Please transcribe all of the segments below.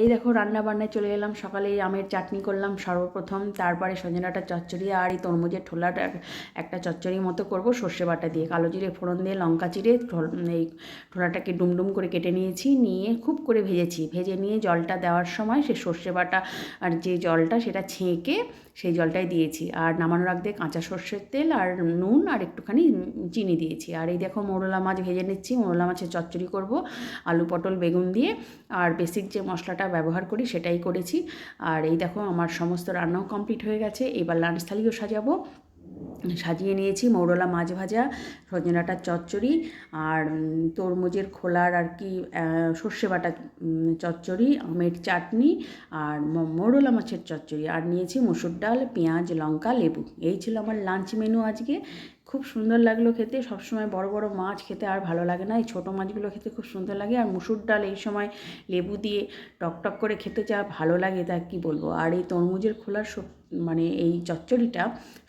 এই দেখো রান্না বান্নায় চলে এলাম, সকালে আমের চাটনি করলাম, সর্বপ্রথম তারপরে সজনাটা চচ্চড়ি আর এই তরমুজের ঠোলাটা একটা চচ্চড়ি মতো করব, সর্ষে বাটা দিয়ে, কালো জিরে ফোড়ন দিয়ে, লঙ্কা চিরে এই ঠোলাটাকে ডুমডুম করে কেটে নিয়েছি, নিয়ে খুব করে ভেজেছি, ভেজে নিয়ে জলটা দেওয়ার সময় সে সর্ষে বাটা আর যে জলটা সেটা ছেঁকে সেই জলটাই দিয়েছি, আর নামানোর আগে কাঁচা সর্ষের তেল আর নুন আর একটুখানি চিনি দিয়েছি, আর এই দেখো মোরলা মাছ ভেজে নিচ্ছি, মোরলা মাছের চচ্চড়ি করব, আলু পটল বেগুন দিয়ে, আর বেসিক যে মশলাটা ব্যবহার করি সেটাই করেছি। আর এই দেখো আমার সমস্ত রান্নাও কমপ্লিট হয়ে গেছে। এবার লাঞ্চ থালিও সাজাবো। সাজিয়ে নিয়েছি, মৌরলা মাছ ভাজা সজনাটার চচ্চড়ি আর তরমুজের খোলার আর কি সর্ষে বাটা চচ্চড়ি, আমের চাটনি আর মৌরলা মাছের চচ্চড়ি। আর নিয়েছি মুসুর ডাল, পেঁয়াজ, লঙ্কা, লেবু। এই ছিল আমার লাঞ্চ মেনু আজকে। খুব সুন্দর লাগল খেতে। সবসময় বড় বড় মাছ খেতে আর ভালো লাগে না। এই ছোটো মাছগুলো খেতে খুব সুন্দর লাগে। আর মুসুর ডাল এই সময় লেবু দিয়ে টকটক করে খেতে যা ভালো লাগে তা কি বলব? আর এই তরমুজের খোলার মানে এই চচ্চড়িটা,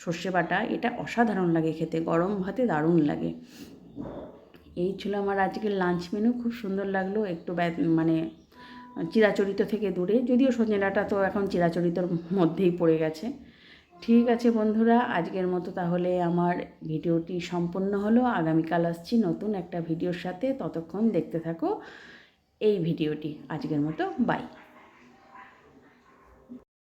সর্ষে বাটা, এটা অসাধারণ লাগে খেতে, গরম ভাতে দারুণ লাগে। এই ছিল আমার আজকের লাঞ্চ মেনু খুব সুন্দর লাগল, একটু মানে চিরাচরিত থেকে দূরে, যদিও সজনে ডাঁটা তো এখন চিরাচরিতর মধ্যেই পড়ে গেছে। ঠিক আছে বন্ধুরা, আজকের মতো তাহলে আমার ভিডিওটি সম্পন্ন হলো, আগামীকাল আসছি নতুন একটা ভিডিওর সাথে, ততক্ষণ দেখতে থাকো এই ভিডিওটি, আজকের মতো বাই